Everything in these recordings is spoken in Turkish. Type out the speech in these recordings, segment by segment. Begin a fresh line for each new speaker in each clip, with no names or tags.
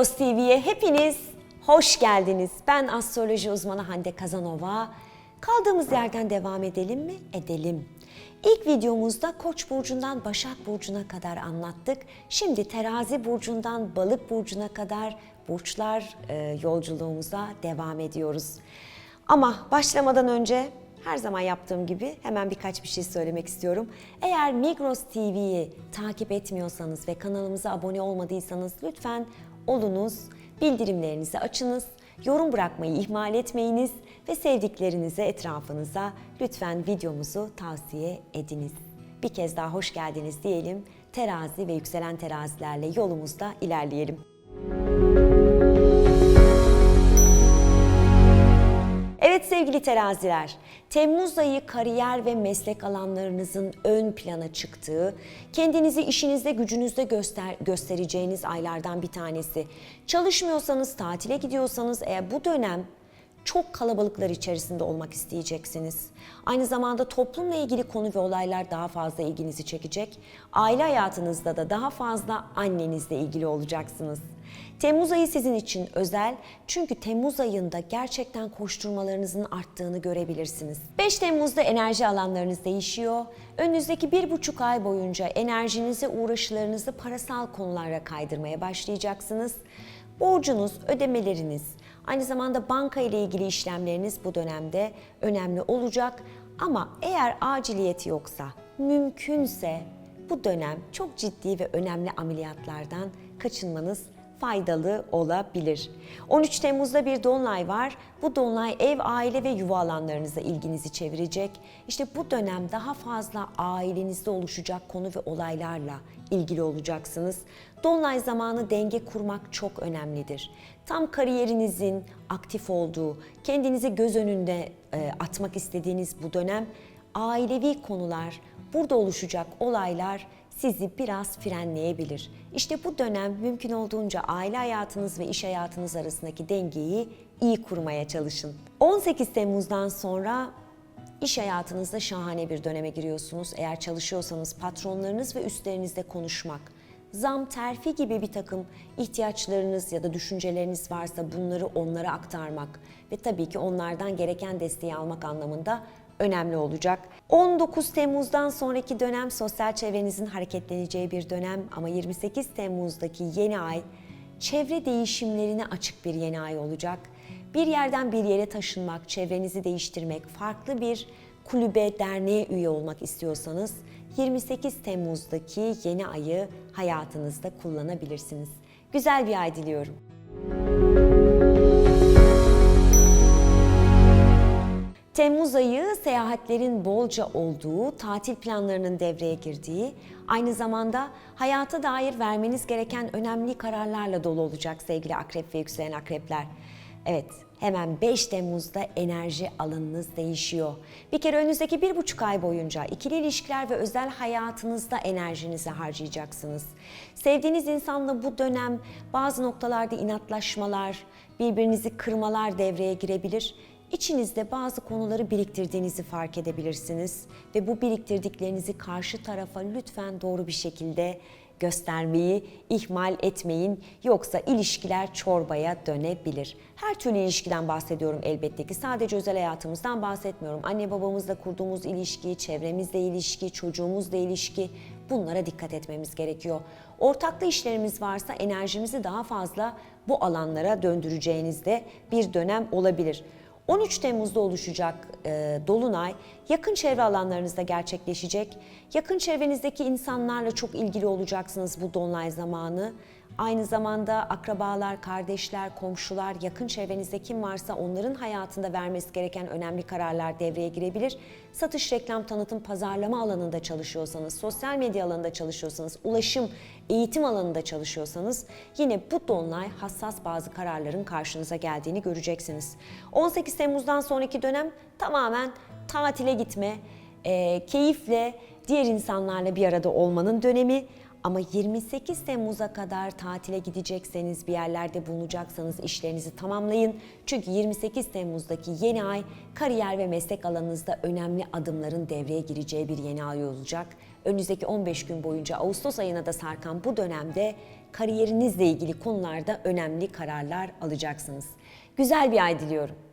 Migros TV'ye hepiniz hoş geldiniz. Ben astroloji uzmanı Hande Kazanova. Kaldığımız yerden devam edelim mi? Edelim. İlk videomuzda Koç burcundan Başak burcuna kadar anlattık. Şimdi Terazi burcundan Balık burcuna kadar burçlar e, yolculuğumuza devam ediyoruz. Ama başlamadan önce her zaman yaptığım gibi hemen birkaç bir şey söylemek istiyorum. Eğer Migros TV'yi takip etmiyorsanız ve kanalımıza abone olmadıysanız lütfen olunuz, bildirimlerinizi açınız, yorum bırakmayı ihmal etmeyiniz ve sevdiklerinize, etrafınıza lütfen videomuzu tavsiye ediniz. Bir kez daha hoş geldiniz diyelim. Terazi ve yükselen terazilerle yolumuzda ilerleyelim. Sevgili teraziler, Temmuz ayı kariyer ve meslek alanlarınızın ön plana çıktığı, kendinizi işinizde gücünüzde göster göstereceğiniz aylardan bir tanesi. Çalışmıyorsanız, tatile gidiyorsanız eğer bu dönem çok kalabalıklar içerisinde olmak isteyeceksiniz. Aynı zamanda toplumla ilgili konu ve olaylar daha fazla ilginizi çekecek. Aile hayatınızda da daha fazla annenizle ilgili olacaksınız. Temmuz ayı sizin için özel çünkü Temmuz ayında gerçekten koşturmalarınızın arttığını görebilirsiniz. 5 Temmuz'da enerji alanlarınız değişiyor. Önünüzdeki bir buçuk ay boyunca enerjinizi, uğraşılarınızı parasal konulara kaydırmaya başlayacaksınız. Borcunuz, ödemeleriniz, aynı zamanda banka ile ilgili işlemleriniz bu dönemde önemli olacak. Ama eğer aciliyeti yoksa, mümkünse bu dönem çok ciddi ve önemli ameliyatlardan kaçınmanız faydalı olabilir. 13 Temmuz'da bir dolunay var. Bu dolunay ev, aile ve yuva alanlarınıza ilginizi çevirecek. İşte bu dönem daha fazla ailenizde oluşacak konu ve olaylarla ilgili olacaksınız. Dolunay zamanı denge kurmak çok önemlidir. Tam kariyerinizin aktif olduğu, kendinizi göz önünde e, atmak istediğiniz bu dönem ailevi konular, burada oluşacak olaylar sizi biraz frenleyebilir. İşte bu dönem mümkün olduğunca aile hayatınız ve iş hayatınız arasındaki dengeyi iyi kurmaya çalışın. 18 Temmuz'dan sonra iş hayatınızda şahane bir döneme giriyorsunuz. Eğer çalışıyorsanız patronlarınız ve üstlerinizle konuşmak, zam, terfi gibi bir takım ihtiyaçlarınız ya da düşünceleriniz varsa bunları onlara aktarmak ve tabii ki onlardan gereken desteği almak anlamında önemli olacak. 19 Temmuz'dan sonraki dönem sosyal çevrenizin hareketleneceği bir dönem ama 28 Temmuz'daki yeni ay çevre değişimlerine açık bir yeni ay olacak. Bir yerden bir yere taşınmak, çevrenizi değiştirmek, farklı bir kulübe, derneğe üye olmak istiyorsanız 28 Temmuz'daki yeni ayı hayatınızda kullanabilirsiniz. Güzel bir ay diliyorum. Temmuz ayı seyahatlerin bolca olduğu, tatil planlarının devreye girdiği, aynı zamanda hayata dair vermeniz gereken önemli kararlarla dolu olacak sevgili akrep ve yükselen akrepler. Evet, hemen 5 Temmuz'da enerji alanınız değişiyor. Bir kere önünüzdeki bir buçuk ay boyunca ikili ilişkiler ve özel hayatınızda enerjinizi harcayacaksınız. Sevdiğiniz insanla bu dönem bazı noktalarda inatlaşmalar, birbirinizi kırmalar devreye girebilir. İçinizde bazı konuları biriktirdiğinizi fark edebilirsiniz ve bu biriktirdiklerinizi karşı tarafa lütfen doğru bir şekilde göstermeyi ihmal etmeyin yoksa ilişkiler çorbaya dönebilir. Her türlü ilişkiden bahsediyorum elbette ki. Sadece özel hayatımızdan bahsetmiyorum. Anne babamızla kurduğumuz ilişki, çevremizle ilişki, çocuğumuzla ilişki bunlara dikkat etmemiz gerekiyor. Ortaklı işlerimiz varsa enerjimizi daha fazla bu alanlara döndüreceğinizde bir dönem olabilir. 13 Temmuz'da oluşacak e, dolunay yakın çevre alanlarınızda gerçekleşecek. Yakın çevrenizdeki insanlarla çok ilgili olacaksınız bu dolunay zamanı. Aynı zamanda akrabalar, kardeşler, komşular, yakın çevrenizde kim varsa onların hayatında vermesi gereken önemli kararlar devreye girebilir. Satış, reklam, tanıtım, pazarlama alanında çalışıyorsanız, sosyal medya alanında çalışıyorsanız, ulaşım, eğitim alanında çalışıyorsanız yine bu dolunay hassas bazı kararların karşınıza geldiğini göreceksiniz. 18 Temmuz'dan sonraki dönem tamamen tatile gitme, e, keyifle diğer insanlarla bir arada olmanın dönemi. Ama 28 Temmuz'a kadar tatile gidecekseniz, bir yerlerde bulunacaksanız işlerinizi tamamlayın. Çünkü 28 Temmuz'daki yeni ay kariyer ve meslek alanınızda önemli adımların devreye gireceği bir yeni ay olacak. Önümüzdeki 15 gün boyunca Ağustos ayına da sarkan bu dönemde kariyerinizle ilgili konularda önemli kararlar alacaksınız. Güzel bir ay diliyorum.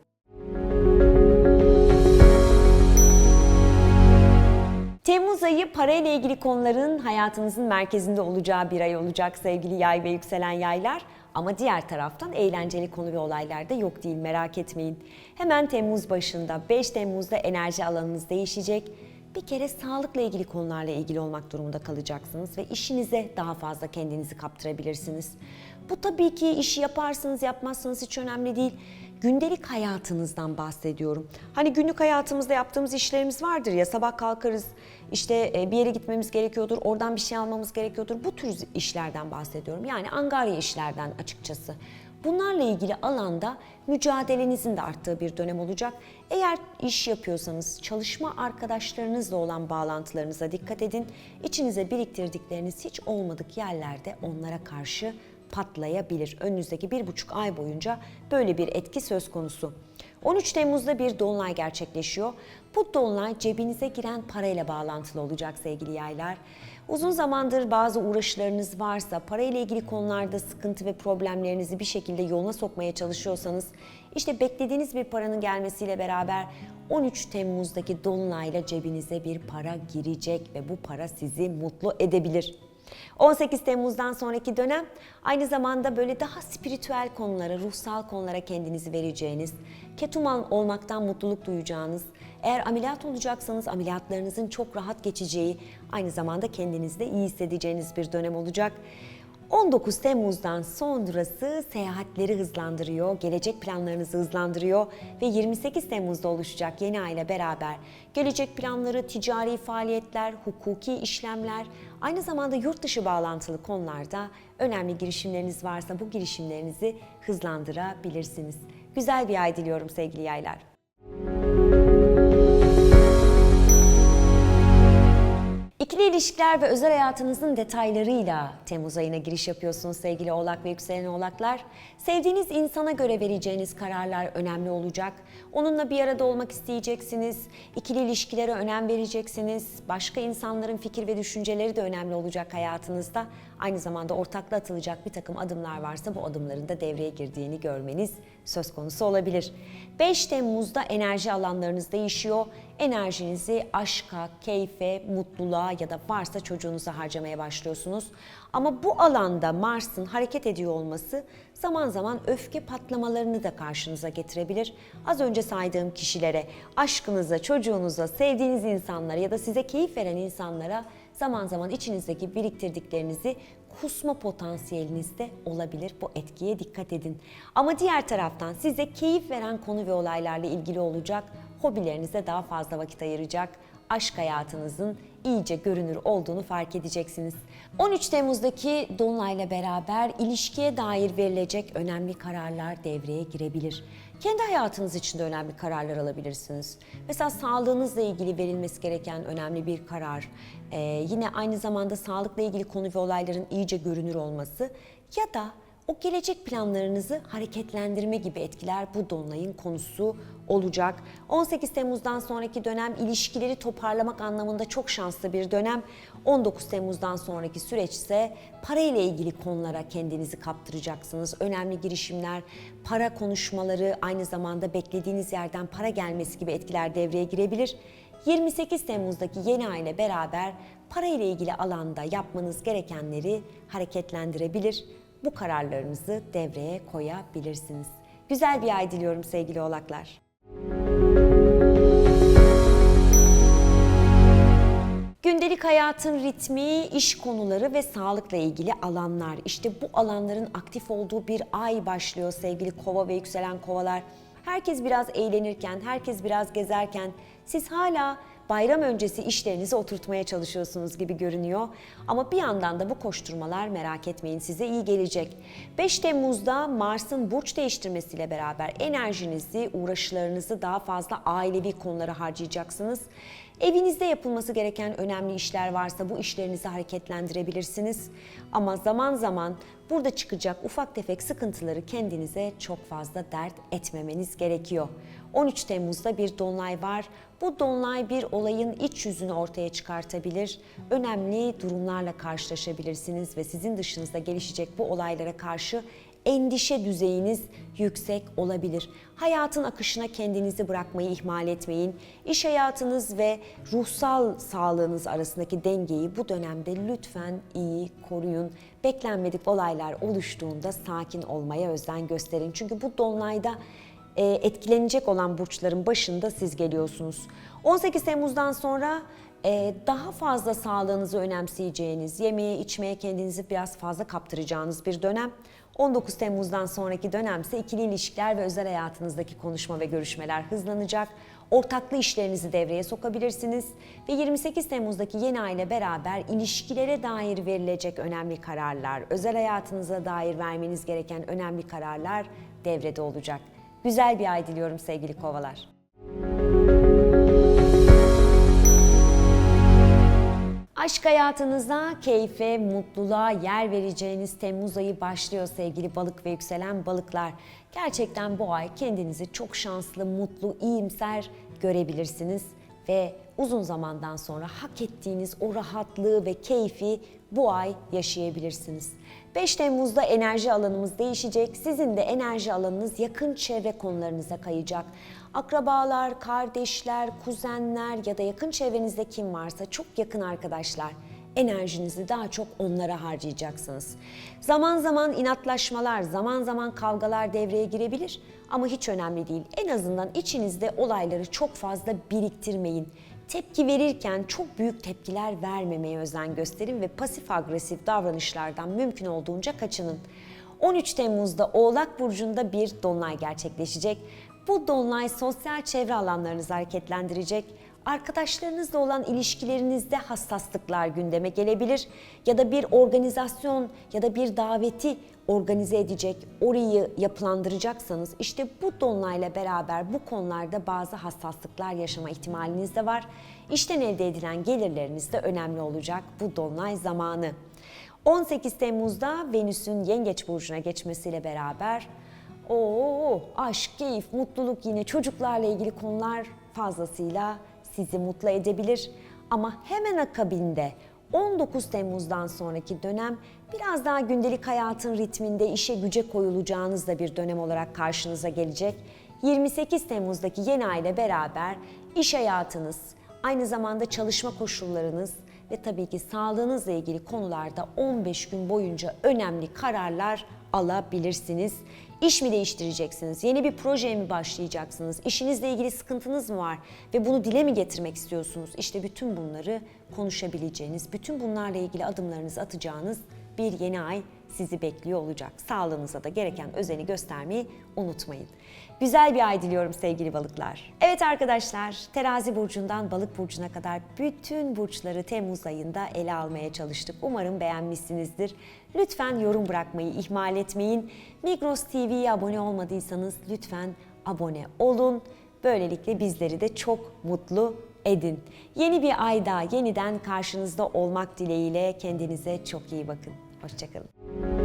Temmuz ayı parayla ilgili konuların hayatınızın merkezinde olacağı bir ay olacak sevgili yay ve yükselen yaylar. Ama diğer taraftan eğlenceli konu ve olaylar da yok değil merak etmeyin. Hemen Temmuz başında 5 Temmuz'da enerji alanınız değişecek. Bir kere sağlıkla ilgili konularla ilgili olmak durumunda kalacaksınız ve işinize daha fazla kendinizi kaptırabilirsiniz. Bu tabii ki işi yaparsınız yapmazsınız hiç önemli değil gündelik hayatınızdan bahsediyorum. Hani günlük hayatımızda yaptığımız işlerimiz vardır ya sabah kalkarız işte e, bir yere gitmemiz gerekiyordur, oradan bir şey almamız gerekiyordur. Bu tür işlerden bahsediyorum. Yani angarya işlerden açıkçası. Bunlarla ilgili alanda mücadelenizin de arttığı bir dönem olacak. Eğer iş yapıyorsanız çalışma arkadaşlarınızla olan bağlantılarınıza dikkat edin. İçinize biriktirdikleriniz hiç olmadık yerlerde onlara karşı patlayabilir. Önünüzdeki bir buçuk ay boyunca böyle bir etki söz konusu. 13 Temmuz'da bir dolunay gerçekleşiyor. Bu dolunay cebinize giren parayla bağlantılı olacak sevgili yaylar. Uzun zamandır bazı uğraşlarınız varsa, parayla ilgili konularda sıkıntı ve problemlerinizi bir şekilde yoluna sokmaya çalışıyorsanız, işte beklediğiniz bir paranın gelmesiyle beraber 13 Temmuz'daki dolunayla cebinize bir para girecek ve bu para sizi mutlu edebilir. 18 Temmuz'dan sonraki dönem aynı zamanda böyle daha spiritüel konulara, ruhsal konulara kendinizi vereceğiniz, ketuman olmaktan mutluluk duyacağınız, eğer ameliyat olacaksanız ameliyatlarınızın çok rahat geçeceği, aynı zamanda kendinizde iyi hissedeceğiniz bir dönem olacak. 19 Temmuz'dan sonrası seyahatleri hızlandırıyor, gelecek planlarınızı hızlandırıyor ve 28 Temmuz'da oluşacak yeni ay beraber gelecek planları, ticari faaliyetler, hukuki işlemler, aynı zamanda yurt dışı bağlantılı konularda önemli girişimleriniz varsa bu girişimlerinizi hızlandırabilirsiniz. Güzel bir ay diliyorum sevgili yaylar. İkili ilişkiler ve özel hayatınızın detaylarıyla Temmuz ayına giriş yapıyorsunuz sevgili oğlak ve yükselen oğlaklar. Sevdiğiniz insana göre vereceğiniz kararlar önemli olacak. Onunla bir arada olmak isteyeceksiniz. İkili ilişkilere önem vereceksiniz. Başka insanların fikir ve düşünceleri de önemli olacak hayatınızda. Aynı zamanda ortakla atılacak bir takım adımlar varsa bu adımların da devreye girdiğini görmeniz söz konusu olabilir. 5 Temmuz'da enerji alanlarınız değişiyor. Enerjinizi aşka, keyfe, mutluluğa ya da varsa çocuğunuza harcamaya başlıyorsunuz. Ama bu alanda Mars'ın hareket ediyor olması zaman zaman öfke patlamalarını da karşınıza getirebilir. Az önce saydığım kişilere, aşkınıza, çocuğunuza, sevdiğiniz insanlara ya da size keyif veren insanlara zaman zaman içinizdeki biriktirdiklerinizi kusma potansiyeliniz de olabilir. Bu etkiye dikkat edin. Ama diğer taraftan size keyif veren konu ve olaylarla ilgili olacak, hobilerinize daha fazla vakit ayıracak, aşk hayatınızın iyice görünür olduğunu fark edeceksiniz. 13 Temmuz'daki Dolunay'la beraber ilişkiye dair verilecek önemli kararlar devreye girebilir. Kendi hayatınız için de önemli kararlar alabilirsiniz. Mesela sağlığınızla ilgili verilmesi gereken önemli bir karar. Ee, yine aynı zamanda sağlıkla ilgili konu ve olayların iyice görünür olması ya da o gelecek planlarınızı hareketlendirme gibi etkiler bu dolunayın konusu olacak. 18 Temmuz'dan sonraki dönem ilişkileri toparlamak anlamında çok şanslı bir dönem. 19 Temmuz'dan sonraki süreç ise parayla ilgili konulara kendinizi kaptıracaksınız. Önemli girişimler, para konuşmaları, aynı zamanda beklediğiniz yerden para gelmesi gibi etkiler devreye girebilir. 28 Temmuz'daki yeni ay ile beraber para ile ilgili alanda yapmanız gerekenleri hareketlendirebilir bu kararlarınızı devreye koyabilirsiniz. Güzel bir ay diliyorum sevgili oğlaklar. Gündelik hayatın ritmi, iş konuları ve sağlıkla ilgili alanlar. İşte bu alanların aktif olduğu bir ay başlıyor sevgili kova ve yükselen kovalar. Herkes biraz eğlenirken, herkes biraz gezerken siz hala bayram öncesi işlerinizi oturtmaya çalışıyorsunuz gibi görünüyor. Ama bir yandan da bu koşturmalar merak etmeyin size iyi gelecek. 5 Temmuz'da Mars'ın burç değiştirmesiyle beraber enerjinizi, uğraşlarınızı daha fazla ailevi konulara harcayacaksınız. Evinizde yapılması gereken önemli işler varsa bu işlerinizi hareketlendirebilirsiniz. Ama zaman zaman burada çıkacak ufak tefek sıkıntıları kendinize çok fazla dert etmemeniz gerekiyor. 13 Temmuz'da bir dolunay var. Bu dolunay bir olayın iç yüzünü ortaya çıkartabilir. Önemli durumlarla karşılaşabilirsiniz ve sizin dışınızda gelişecek bu olaylara karşı endişe düzeyiniz yüksek olabilir. Hayatın akışına kendinizi bırakmayı ihmal etmeyin. İş hayatınız ve ruhsal sağlığınız arasındaki dengeyi bu dönemde lütfen iyi koruyun. Beklenmedik olaylar oluştuğunda sakin olmaya özen gösterin. Çünkü bu dolunayda e, etkilenecek olan burçların başında siz geliyorsunuz. 18 Temmuz'dan sonra e, daha fazla sağlığınızı önemseyeceğiniz, yemeye içmeye kendinizi biraz fazla kaptıracağınız bir dönem. 19 Temmuz'dan sonraki dönemse ikili ilişkiler ve özel hayatınızdaki konuşma ve görüşmeler hızlanacak. Ortaklı işlerinizi devreye sokabilirsiniz ve 28 Temmuz'daki yeni ay ile beraber ilişkilere dair verilecek önemli kararlar, özel hayatınıza dair vermeniz gereken önemli kararlar devrede olacak. Güzel bir ay diliyorum sevgili kovalar. Aşk hayatınızda keyfe, mutluluğa yer vereceğiniz Temmuz ayı başlıyor sevgili balık ve yükselen balıklar. Gerçekten bu ay kendinizi çok şanslı, mutlu, iyimser görebilirsiniz ve uzun zamandan sonra hak ettiğiniz o rahatlığı ve keyfi bu ay yaşayabilirsiniz. 5 Temmuz'da enerji alanımız değişecek. Sizin de enerji alanınız yakın çevre konularınıza kayacak. Akrabalar, kardeşler, kuzenler ya da yakın çevrenizde kim varsa çok yakın arkadaşlar enerjinizi daha çok onlara harcayacaksınız. Zaman zaman inatlaşmalar, zaman zaman kavgalar devreye girebilir ama hiç önemli değil. En azından içinizde olayları çok fazla biriktirmeyin. Tepki verirken çok büyük tepkiler vermemeye özen gösterin ve pasif agresif davranışlardan mümkün olduğunca kaçının. 13 Temmuz'da Oğlak Burcu'nda bir dolunay gerçekleşecek. Bu dolunay sosyal çevre alanlarınızı hareketlendirecek. Arkadaşlarınızla olan ilişkilerinizde hassaslıklar gündeme gelebilir ya da bir organizasyon ya da bir daveti organize edecek, orayı yapılandıracaksanız işte bu dolunayla beraber bu konularda bazı hassaslıklar yaşama ihtimaliniz de var. İşten elde edilen gelirleriniz de önemli olacak bu dolunay zamanı. 18 Temmuz'da Venüs'ün Yengeç burcuna geçmesiyle beraber Oo, aşk, keyif, mutluluk yine çocuklarla ilgili konular fazlasıyla sizi mutlu edebilir. Ama hemen akabinde 19 Temmuz'dan sonraki dönem biraz daha gündelik hayatın ritminde işe güce koyulacağınız da bir dönem olarak karşınıza gelecek. 28 Temmuz'daki yeni ay ile beraber iş hayatınız, aynı zamanda çalışma koşullarınız ve tabii ki sağlığınızla ilgili konularda 15 gün boyunca önemli kararlar alabilirsiniz. İş mi değiştireceksiniz? Yeni bir projeye mi başlayacaksınız? İşinizle ilgili sıkıntınız mı var ve bunu dile mi getirmek istiyorsunuz? İşte bütün bunları konuşabileceğiniz, bütün bunlarla ilgili adımlarınızı atacağınız bir yeni ay sizi bekliyor olacak. Sağlığınıza da gereken özeni göstermeyi unutmayın. Güzel bir ay diliyorum sevgili balıklar. Evet arkadaşlar, terazi burcundan balık burcuna kadar bütün burçları Temmuz ayında ele almaya çalıştık. Umarım beğenmişsinizdir. Lütfen yorum bırakmayı ihmal etmeyin. Migros TV'ye abone olmadıysanız lütfen abone olun. Böylelikle bizleri de çok mutlu edin. Yeni bir ayda yeniden karşınızda olmak dileğiyle kendinize çok iyi bakın. Hoşçakalın.